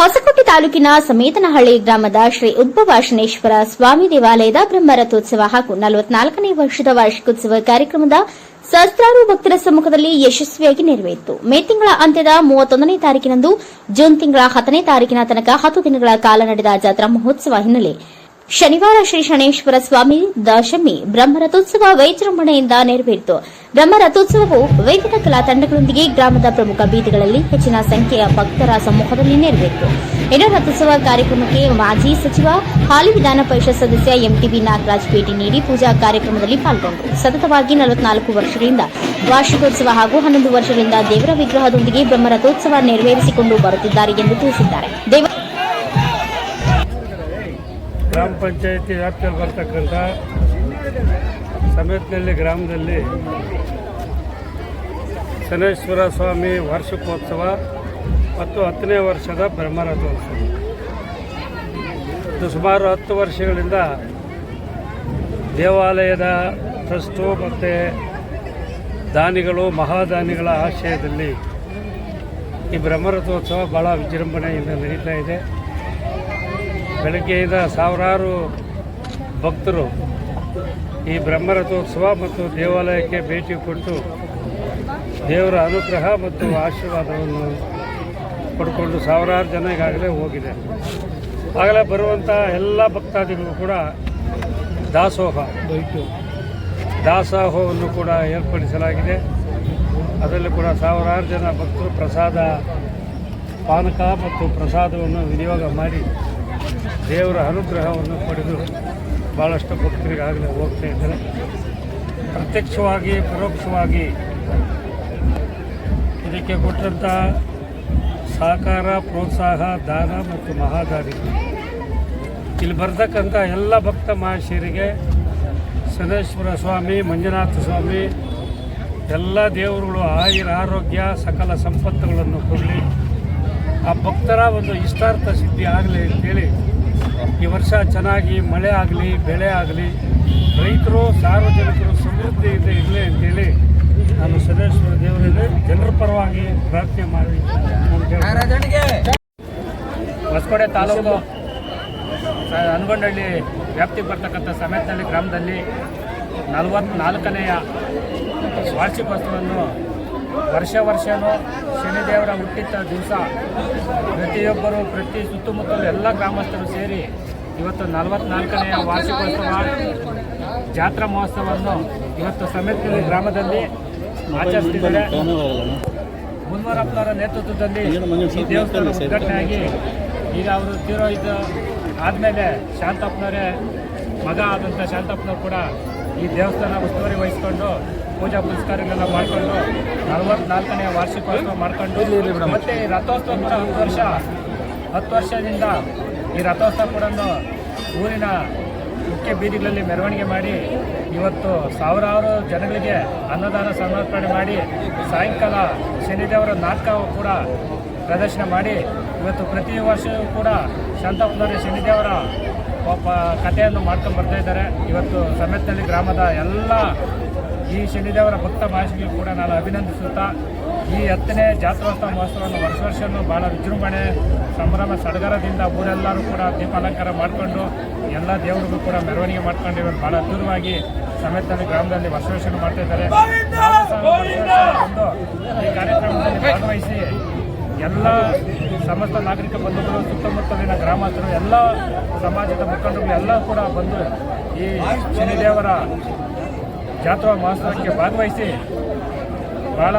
ಹೊಸಕೋಟೆ ತಾಲೂಕಿನ ಸಮೇತನಹಳ್ಳಿ ಗ್ರಾಮದ ಶ್ರೀ ಉದ್ಭವಾಶನೇಶ್ವರ ಸ್ವಾಮಿ ದೇವಾಲಯದ ಬ್ರಹ್ಮರಥೋತ್ಸವ ಹಾಗೂ ನಲವತ್ನಾಲ್ಕನೇ ವರ್ಷದ ವಾರ್ಷಿಕೋತ್ಸವ ಕಾರ್ಯಕ್ರಮದ ಸಹಸ್ರಾರು ಭಕ್ತರ ಸಮ್ಮುಖದಲ್ಲಿ ಯಶಸ್ವಿಯಾಗಿ ನೆರವೇರಿತು. ಮೇ ತಿಂಗಳ ಅಂತ್ಯದ ಮೂವತ್ತೊಂದನೇ ತಾರೀಕಿನಂದು ಜೂನ್ ತಿಂಗಳ ಹತ್ತನೇ ತಾರೀಕಿನ ತನಕ ಹತ್ತು ದಿನಗಳ ಕಾಲ ನಡೆದ ಜಾತ್ರಾ ಮಹೋತ್ಸವ ಹಿನ್ನೆಲೆ ಶನಿವಾರ ಶ್ರೀ ಶನೇಶ್ವರ ಸ್ವಾಮಿ ದಶಮಿ ಬ್ರಹ್ಮರಥೋತ್ಸವ ವೈಜೃಂಭಣೆಯಿಂದ ನೆರವೇರಿತು. ಬ್ರಹ್ಮರಥೋತ್ಸವವು ವೈದ್ಯರ ಕಲಾ ತಂಡಗಳೊಂದಿಗೆ ಗ್ರಾಮದ ಪ್ರಮುಖ ಬೀದಿಗಳಲ್ಲಿ ಹೆಚ್ಚಿನ ಸಂಖ್ಯೆಯ ಭಕ್ತರ ಸಮ್ಮುಖದಲ್ಲಿ ನೆರವೇರಿತು. ಇನ್ನು ರಥೋತ್ಸವ ಕಾರ್ಯಕ್ರಮಕ್ಕೆ ಮಾಜಿ ಸಚಿವ, ಹಾಲಿ ವಿಧಾನ ಪರಿಷತ್ ಸದಸ್ಯ ಎಂಟಿಬಿ ನಾಗರಾಜ್ ಭೇಟಿ ನೀಡಿ ಪೂಜಾ ಕಾರ್ಯಕ್ರಮದಲ್ಲಿ ಪಾಲ್ಗೊಂಡರು ಸತತವಾಗಿ ನಲವತ್ನಾಲ್ಕು ವರ್ಷಗಳಿಂದ ವಾರ್ಷಿಕೋತ್ಸವ ಹಾಗೂ ಹನ್ನೊಂದು ವರ್ಷಗಳಿಂದ ದೇವರ ವಿಗ್ರಹದೊಂದಿಗೆ ಬ್ರಹ್ಮರಥೋತ್ಸವ ನೆರವೇರಿಸಿಕೊಂಡು ಬರುತ್ತಿದ್ದಾರೆ ಎಂದು ತಿಳಿಸಿದ್ದಾರೆ. ಗ್ರಾಮ ಪಂಚಾಯಿತಿ ವ್ಯಾಪ್ತಿಯಲ್ಲಿ ಬರ್ತಕ್ಕಂಥ ಸಮೇತನಹಳ್ಳಿ ಗ್ರಾಮದಲ್ಲಿ ಶನೇಶ್ವರ ಸ್ವಾಮಿ ವಾರ್ಷಿಕೋತ್ಸವ ಮತ್ತು ಹತ್ತನೇ ವರ್ಷದ ಬ್ರಹ್ಮರಥೋತ್ಸವ. ಇದು ಸುಮಾರು ಹತ್ತು ವರ್ಷಗಳಿಂದ ದೇವಾಲಯದ ಟ್ರಸ್ಟು ಮತ್ತು ದಾನಿಗಳು, ಮಹಾದಾನಿಗಳ ಆಶಯದಲ್ಲಿ ಈ ಬ್ರಹ್ಮರಥೋತ್ಸವ ಭಾಳ ವಿಜೃಂಭಣೆಯಿಂದ ನಡೀತಾ ಇದೆ. ಬೆಳಗ್ಗೆಯಿಂದ ಸಾವಿರಾರು ಭಕ್ತರು ಈ ಬ್ರಹ್ಮರಥೋತ್ಸವ ಮತ್ತು ದೇವಾಲಯಕ್ಕೆ ಭೇಟಿ ಕೊಟ್ಟು ದೇವರ ಅನುಗ್ರಹ ಮತ್ತು ಆಶೀರ್ವಾದವನ್ನು ಪಡ್ಕೊಂಡು ಸಾವಿರಾರು ಜನ ಈಗಾಗಲೇ ಹೋಗಿದೆ. ಆಗಲೇ ಬರುವಂಥ ಎಲ್ಲ ಭಕ್ತಾದಿಗಳು ಕೂಡ ದಾಸೋಹ, ದಾಸೋಹವನ್ನು ಕೂಡ ಏರ್ಪಡಿಸಲಾಗಿದೆ. ಅದರಲ್ಲಿ ಕೂಡ ಸಾವಿರಾರು ಜನ ಭಕ್ತರು ಪ್ರಸಾದ, ಪಾನಕ ಮತ್ತು ಪ್ರಸಾದವನ್ನು ವಿನಿಯೋಗ ಮಾಡಿ ದೇವರ ಅನುಗ್ರಹವನ್ನು ಪಡೆದು ಭಾಳಷ್ಟು ಭಕ್ತರಿಗಾಗಲೇ ಹೋಗ್ತಾ ಇದ್ದಾರೆ. ಪ್ರತ್ಯಕ್ಷವಾಗಿ, ಪರೋಕ್ಷವಾಗಿ ಇದಕ್ಕೆ ಕೊಟ್ಟಂಥ ಸಹಕಾರ, ಪ್ರೋತ್ಸಾಹ, ದಾನ ಮತ್ತು ಮಹಾದಾರಿ. ಇಲ್ಲಿ ಬರ್ತಕ್ಕಂಥ ಎಲ್ಲ ಭಕ್ತ ಮಹಾಶಯರಿಗೆ ಸನೇಶ್ವರ ಸ್ವಾಮಿ, ಮಂಜುನಾಥ ಸ್ವಾಮಿ, ಎಲ್ಲ ದೇವರುಗಳು, ಆಯುರ, ಆರೋಗ್ಯ, ಸಕಲ ಸಂಪತ್ತುಗಳನ್ನು ಕೊಡಲಿ. ಆ ಭಕ್ತರ ಒಂದು ಇಷ್ಟಾರ್ಥ ಸಿದ್ಧಿ ಆಗಲಿ ಅಂತೇಳಿ ಈ ವರ್ಷ ಚೆನ್ನಾಗಿ ಮಳೆ ಆಗಲಿ ಬೆಳೆ ಆಗಲಿ ರೈತರು ಸಾರ್ವಜನಿಕರು ಸಮೃದ್ಧಿಯಿಂದ ಇರಲಿ ಅಂತೇಳಿ ನಾನು ಸದೇಶ್ವರ ದೇವರಲ್ಲಿ ಜನರ ಪರವಾಗಿ ಪ್ರಾರ್ಥನೆ ಮಾಡಿ. ಹೊಸಕೋಟೆ ತಾಲೂಕು ಅನ್ಗೊಂಡಳ್ಳಿ ವ್ಯಾಪ್ತಿ ವ್ಯಾಪ್ತಿಗೆ ಬರ್ತಕ್ಕಂಥ ಸಮೇತನಹಳ್ಳಿ ಗ್ರಾಮದಲ್ಲಿ ನಲವತ್ನಾಲ್ಕನೆಯ ವಾರ್ಷಿಕೋತ್ಸವವನ್ನು ವರ್ಷ ವರ್ಷವೂ ಶನಿದೇವರ ಹುಟ್ಟಿದ ದಿವಸ ಪ್ರತಿಯೊಬ್ಬರು, ಪ್ರತಿ ಸುತ್ತಮುತ್ತಲು ಎಲ್ಲ ಗ್ರಾಮಸ್ಥರು ಸೇರಿ ಇವತ್ತು ನಲವತ್ನಾಲ್ಕನೆಯ ವಾರ್ಷಿಕೋತ್ಸವ, ಜಾತ್ರಾ ಮಹೋತ್ಸವವನ್ನು ಇವತ್ತು ಸಮೇತದಲ್ಲಿ ಗ್ರಾಮದಲ್ಲಿ ಆಚರಿಸ್ತಿದ್ದಾರೆ. ಮುನ್ವರಪ್ಪನವರ ನೇತೃತ್ವದಲ್ಲಿ ಈ ದೇವಸ್ಥಾನ ಉದ್ಘಾಟನೆಯಾಗಿ ಈಗ ಅವರು ತೀರೋಯ್ತು ಆದಮೇಲೆ ಶಾಂತಪ್ಪನವರೇ ಮಗ ಆದಂಥ ಶಾಂತಪ್ಪನವ್ರು ಕೂಡ ಈ ದೇವಸ್ಥಾನ ಉಸ್ತುವಾರಿ ವಹಿಸ್ಕೊಂಡು ಪೂಜಾ ಪುರಸ್ಕಾರಗಳೆಲ್ಲ ಮಾಡಿಕೊಂಡು ನಲವತ್ನಾಲ್ಕನೇ ವಾರ್ಷಿಕೋತ್ಸವ ಮಾಡ್ಕೊಂಡು ಮತ್ತೆ ಈ ರಥೋತ್ಸವ ಕೂಡ ಹತ್ತು ವರ್ಷ ಹತ್ತು ವರ್ಷದಿಂದ ಈ ರಥೋತ್ಸವ ಕೂಡ ಊರಿನ ಮುಖ್ಯ ಬೀದಿಗಳಲ್ಲಿ ಮೆರವಣಿಗೆ ಮಾಡಿ ಇವತ್ತು ಸಾವಿರಾರು ಜನಗಳಿಗೆ ಅನ್ನದಾನ ಸಮರ್ಪಣೆ ಮಾಡಿ ಸಾಯಂಕಾಲ ಶನಿದೇವರ ನಾಟಕ ಕೂಡ ಪ್ರದರ್ಶನ ಮಾಡಿ ಇವತ್ತು ಪ್ರತಿ ವರ್ಷವೂ ಕೂಡ ಶಾಂತಪುರ ಶನಿದೇವರ ಒಬ್ಬ ಕಥೆಯನ್ನು ಮಾಡ್ಕೊಂಡು ಬರ್ತಾ ಇದ್ದಾರೆ. ಇವತ್ತು ಸಮೇತನಹಳ್ಳಿ ಗ್ರಾಮದ ಎಲ್ಲ ಈ ಶನಿದೇವರ ಭಕ್ತ ಮಹಾಶಿಗೆ ಕೂಡ ನಾನು ಅಭಿನಂದಿಸುತ್ತಾ, ಈ ಹತ್ತನೇ ಜಾತ್ರೋತ್ಸವ ಮಹೋತ್ಸವವನ್ನು ವರ್ಷ ವರ್ಷವೂ ಭಾಳ ವಿಜೃಂಭಣೆ, ಸಂಭ್ರಮ, ಸಡಗರದಿಂದ ಊರೆಲ್ಲರೂ ಕೂಡ ದೀಪಾಲಂಕಾರ ಮಾಡಿಕೊಂಡು, ಎಲ್ಲ ದೇವರಿಗೂ ಕೂಡ ಮೆರವಣಿಗೆ ಮಾಡ್ಕೊಂಡು ಇವರು ಭಾಳ ಅದ್ಭುತವಾಗಿ ಸಮೇತದಲ್ಲಿ ಗ್ರಾಮದಲ್ಲಿ ವರ್ಷ ವರ್ಷ ಮಾಡ್ತಾ ಇದ್ದಾರೆ. ಈ ಕಾರ್ಯಕ್ರಮದಲ್ಲಿ ಭಾಗವಹಿಸಿ ಎಲ್ಲ ಸಮಸ್ತ ನಾಗರಿಕ ಬಂಧುಗಳು, ಸುತ್ತಮುತ್ತಲಿನ ಗ್ರಾಮಸ್ಥರು, ಎಲ್ಲ ಸಮಾಜದ ಮುಖಂಡರು ಎಲ್ಲ ಕೂಡ ಬಂದು ಈ ಶನಿದೇವರ ಜಾತ್ರಾ ಮಹೋತ್ಸವಕ್ಕೆ ಭಾಗವಹಿಸಿ ಭಾಳ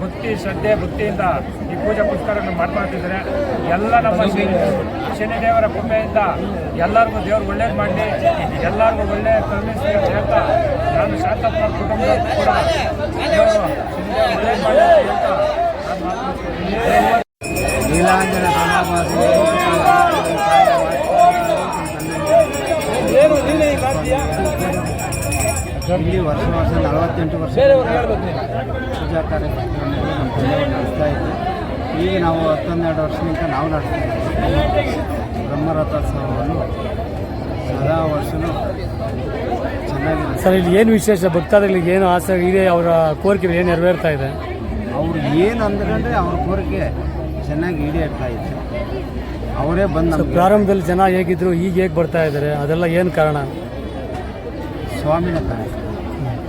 ಭಕ್ತಿ, ಶ್ರದ್ಧೆ, ಭಕ್ತಿಯಿಂದ ಈ ಪೂಜಾ ಪುರಸ್ಕಾರಗಳನ್ನು ಮಾಡ್ಕೊಳ್ತಿದ್ದಾರೆ ಎಲ್ಲ ನಮ್ಮ ಶನಿ ಶನಿದೇವರ ಕುಂಬೆಯಿಂದ ಎಲ್ಲರಿಗೂ ದೇವರು ಒಳ್ಳೇದು ಮಾಡಿ ಎಲ್ಲರಿಗೂ ಒಳ್ಳೆಯ ಕರುಣಿಸಿ ಅಂತ ಹೇಳ್ತಾ ನಾನು ಶಾಂತಪ್ಪ ಕುಟುಂಬ ಕೂಡ ಮಾಡಿ ಮಾತನಾಡ್ತೀನಿ. ಸಮಾಭಾಸಿ ಇಲ್ಲಿ ವರ್ಷ ವರ್ಷ ನಲವತ್ತೆಂಟು ವರ್ಷ ಪೂಜಾ ಕಾರ್ಯಕ್ರಮಗಳು ನಮ್ಮ ತಂದೆಯವರು ನಡೆಸ್ತಾ ಇದ್ದೆ ಈಗ ನಾವು ಹತ್ತೊಂದೆರಡು ವರ್ಷದಿಂದ ನಾವು ನಡೆಸ್ತಾ ಇದ್ದೀವಿ. ಬ್ರಹ್ಮರಥೋತ್ಸವವನ್ನು ಸದಾ ವರ್ಷವೂ ಚೆನ್ನಾಗಿ ಸರ್ ಇಲ್ಲಿ ಏನು ವಿಶೇಷ? ಭಕ್ತಾದಿಗಳಿಗೆ ಏನು ಆಸೆ ಇದೆ? ಅವರ ಕೋರಿಕೆ ಏನು ನೆರವೇರ್ತಾ ಇದೆ? ಅವ್ರು ಏನು ಅಂದ್ರೆ ಅವ್ರ ಕೋರಿಕೆ ಚೆನ್ನಾಗಿ ಈಡೇರ್ತಾ ಇದೆ. ಅವರೇ ಬಂದು ಪ್ರಾರಂಭದಲ್ಲಿ ಜನ ಹೇಗಿದ್ರು ಈಗ ಹೇಗೆ ಬರ್ತಾ ಇದ್ದಾರೆ ಅದೆಲ್ಲ ಏನು ಕಾರಣ? ಸ್ವಾಮಿನ ಕಾರಣ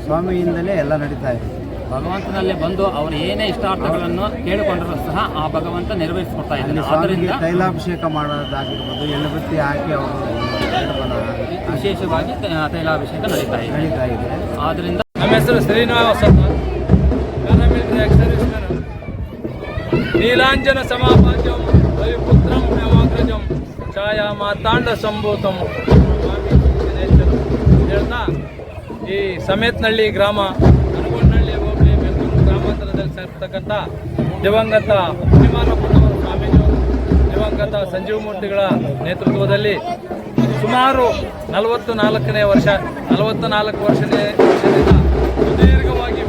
ಸ್ವಾಮಿಯಿಂದಲೇ ಎಲ್ಲ ನಡೀತಾ ಇದೆ. ಭಗವಂತನಲ್ಲಿ ಬಂದು ಅವರು ಏನೇ ಇಷ್ಟಾರ್ಥಗಳನ್ನು ಕೇಳಿಕೊಂಡರೂ ಸಹ ಆ ಭಗವಂತ ನೆರವೇರಿಸಿಕೊಡ್ತಾ ಇದ್ದಾನೆ. ಆದ್ದರಿಂದ ತೈಲಾಭಿಷೇಕ ಮಾಡೋದಾಗಿರ್ಬೋದು ಎಳ್ಳುಬತ್ತಿ ಹಾಕಿ ಅವರು ವಿಶೇಷವಾಗಿ ತೈಲಾಭಿಷೇಕ ನಡೀತಾ ಇದೆ. ನಡೀತಾ ಇದೆ. ಆದ್ದರಿಂದ ನಮ್ಮ ಹೆಸರು ಶ್ರೀನಿವಾಸ. ನೀಲಾಂಜನ ರವಿಪುತ್ರಂ ವ್ಯವಾಗ್ರಜಂ ಛಾಯಾ ಮಾತಾಂಡ ಸಂಭೂತಂ ಈ ಸಮೇತನಹಳ್ಳಿ ಗ್ರಾಮ ನರಗುಂಡನಹಳ್ಳಿ ಹೋಬಳಿ ಬೆಂಗಳೂರು ಗ್ರಾಮಾಂತರದಲ್ಲಿ ಸೇರ್ತಕ್ಕಂಥ ದಿವಂಗತ ಶ್ರೀಮಾನಪ್ಪನವರ ಸ್ವಾಮೀಜಿಯವರು, ದಿವಂಗತ ಸಂಜೀವ ಮೂರ್ತಿಗಳ ನೇತೃತ್ವದಲ್ಲಿ ಸುಮಾರು ನಲವತ್ತು ನಾಲ್ಕನೇ ವರ್ಷ ನಲವತ್ತು ನಾಲ್ಕು ವರ್ಷದ ಸುದೀರ್ಘವಾಗಿ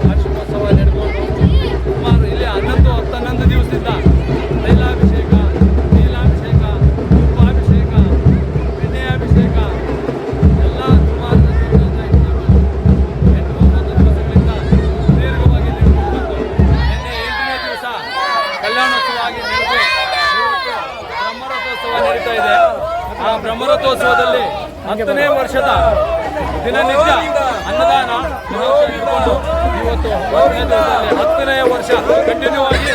ಆಗಿ ಬ್ರಹ್ಮರಥೋತ್ಸವ ನಡೀತಾ ಇದೆ. ಆ ಬ್ರಹ್ಮರಥೋತ್ಸವದಲ್ಲಿ ಹತ್ತನೇ ವರ್ಷದ ದಿನನಿತ್ಯ ಅನ್ನದಾನ ಇವತ್ತು ಹತ್ತನೇ ವರ್ಷ, ಕಂಟಿನ್ಯೂ ಆಗಿ